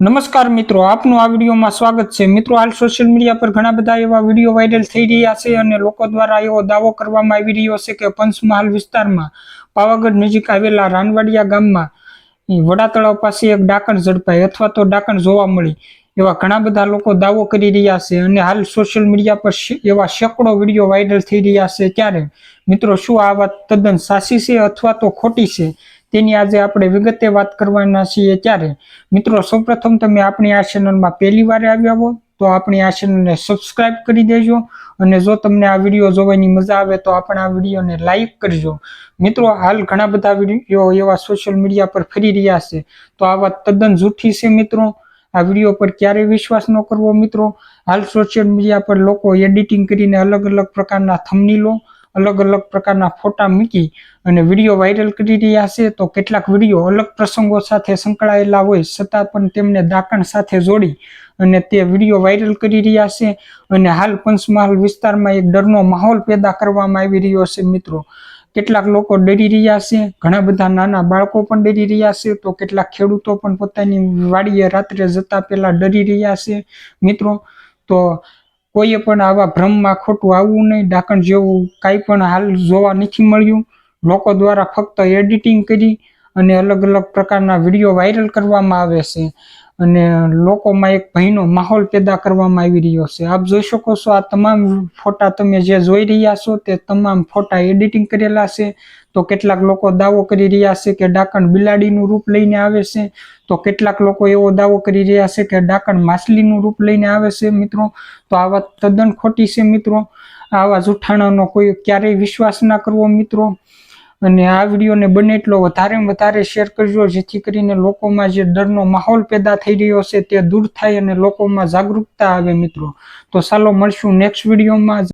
નમસ્કાર મિત્રો, આપનું આ વિડીયોમાં સ્વાગત છે. મિત્રો, હાલ સોશિયલ મીડિયા પર ઘણા બધા એવા વીડિયો વાયરલ થઈ રહ્યા છે અને લોકો દ્વારા એવો દાવો કરવામાં આવી રહ્યો છે કે પંચમહાલ વિસ્તારમાં પાવાગઢ નજીક આવેલા રાનવાડિયા ગામમાં વડાતળાવ વડા તળાવ પાસે એક ડાકણ ઝડપાઈ અથવા તો ડાકણ જોવા મળી એવા ઘણા બધા લોકો દાવો કરી રહ્યા છે અને હાલ સોશિયલ મીડિયા પર એવા સેંકડો વીડિયો વાયરલ થઈ રહ્યા છે. ત્યારે મિત્રો, શું આ વાત તદ્દન સાચી છે અથવા તો ખોટી છે? તેની આજે આપણે વિગતે વાત કરવાના છીએ ત્યારે, મિત્રો, સૌપ્રથમ તમે આપણી આ ચેનલમાં પહેલી વાર આવ્યા હો, તો આપણી આ ચેનલને સબસ્ક્રાઇબ કરી દેજો અને જો તમને આ વીડિયો જોવાની મજા આવે તો આપણા આ વિડીયોને લાઈક કરજો. મિત્રો, હાલ ઘણા બધા વીડિયો એવા સોશિયલ મીડિયા પર ફરી રહ્યા છે. તો આ વાત તદ્દન જૂઠી છે, મિત્રો. આ વીડિયો પર ક્યારેય વિશ્વાસ ન કરવો, મિત્રો. હાલ સોશિયલ મીડિયા પર લોકો એડિટિંગ કરીને અલગ અલગ પ્રકારના થંબનેલો અલગ અલગ પ્રકારના ફોટા મૂકી અને વીડિયો વાયરલ કરી રહ્યા છે, તો કેટલાક વીડિયો અલગ પ્રસંગો સાથે સંકળાયેલા હોય, છતાં પણ તેમને દાકણ સાથે જોડી અને તે વીડિયો વાયરલ કરી રહ્યા છે અને હાલ પંચમહાલ વિસ્તારમાં એક ડરનો માહોલ પેદા કરવામાં આવી રહ્યો છે, મિત્રો. કેટલાક લોકો ડરી રહ્યા છે, ઘણા બધા નાના બાળકો પણ ડરી રહ્યા છે, તો કેટલાક ખેડૂતો પણ પોતાની વાડીએ રાત્રે જતા પહેલા ડરી રહ્યા છે, મિત્રો. તો કોઈએ પણ આવા ભ્રમમાં ખોટું આવવું નહીં, ડાકણ જેવું કાંઈ પણ હાલ જોવા નથી મળ્યું. લોકો દ્વારા ફક્ત એડિટિંગ કરી અને અલગ અલગ પ્રકારના વીડિયો વાયરલ કરવામાં આવે છે. અને લોકોમાં એક ભયનો માહોલ પેદા કરવામાં આવી રહ્યો છે. આપ જોઈ શકો છો આ તમામ ફોટા તમે જે જોઈ રહ્યા છો તે તમામ ફોટા એડિટિંગ કરેલા છે. તો કેટલાક લોકો દાવો કરી રહ્યા છે કે ડાકણ બિલાડીનું રૂપ લઈને આવે છે. તો કેટલાક લોકો એવો દાવો કરી રહ્યા છે કે ડાકણ માછલીનું રૂપ લઈને આવે છે મિત્રો. તો આ વાત તદ્દન ખોટી છે મિત્રો. આવા જૂઠાણાનો કોઈ ક્યારેય વિશ્વાસ ના કરવો મિત્રો. અને આ વિડીયોને બને એટલો વધારે વધારે શેર કરજો, જેથી કરીને લોકોમાં જે ડરનો માહોલ પેદા થઈ રહ્યો છે તે દૂર થાય અને લોકોમાં જાગૃતતા આવે મિત્રો. તો ચાલો મળશું નેક્સ્ટ વિડીયોમાં.